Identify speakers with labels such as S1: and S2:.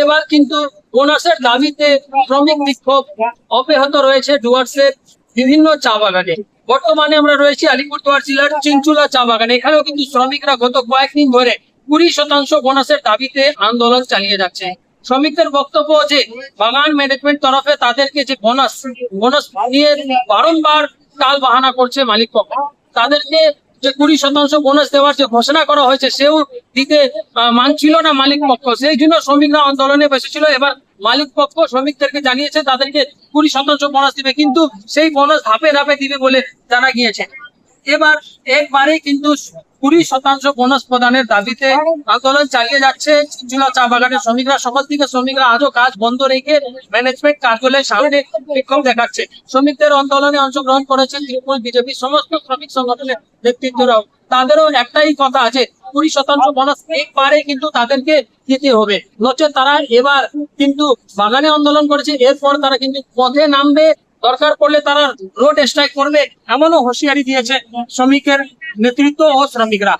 S1: এবার কিন্তু বোনাসের দাবিতে শ্রমিক বিক্ষোভ অব্যাহত রয়েছে ডুয়ার্সের বিভিন্ন চা বাগানে। বর্তমানে আমরা রয়েছি আলিপুরদুয়ার জেলার চিনচুলা চা বাগানে। এখানেও কিন্তু শ্রমিকরা গত কয়েকদিন ধরে কুড়ি শতাংশ বোনাসের দাবিতে আন্দোলন চালিয়ে যাচ্ছে। শ্রমিকদের বক্তব্য যে, বাগান ম্যানেজমেন্ট তরফে তাদেরকে যে বোনাস বোনাস নিয়ে বারংবার টাল বাহানা করছে মালিক পক্ষ। তাদেরকে যে কুড়ি শতাংশ বোনাস দেওয়ার যে ঘোষণা করা হয়েছে, সেও দিতে মানছিল না মালিক পক্ষ। সেই জন্য শ্রমিকরা আন্দোলনে বসেছিল। এবার মালিক পক্ষ শ্রমিকদেরকে জানিয়েছে, তাদেরকে কুড়ি শতাংশ বোনাস দিবে, কিন্তু সেই বোনাস ধাপে ধাপে দিবে বলে জানা গিয়েছে। এবার একবারে কিন্তু কুড়ি শতাংশ বোনাস প্রদানের দাবিতে আন্দোলন চালিয়ে যাচ্ছে চিঞ্চুলা চা বাগানের শ্রমিকরা। সকাল থেকে শ্রমিকরা আজও কাজ বন্ধ রেখে ম্যানেজমেন্ট কার্যালয়ের সামনে বিক্ষোভ দেখাচ্ছে। শ্রমিকদের আন্দোলনে অংশগ্রহণ করেছেন তৃণমূল, বিজেপি, সমস্ত শ্রমিক সংগঠনের নেতৃত্বরাও। তাদেরও একটাই কথা আছে কুড়ি শতাংশ বোনাস একবারে কিন্তু তাদেরকে দিতে হবে। নচে তারা এবার কিন্তু বাগানে আন্দোলন করেছে, এরপর তারা কিন্তু পথে নামবে, দরকার পড়লে তারা রোড স্ট্রাইক করবে, এমনও হুঁশিয়ারি দিয়েছে শ্রমিকের নেতৃত্ব ও শ্রমিকরা।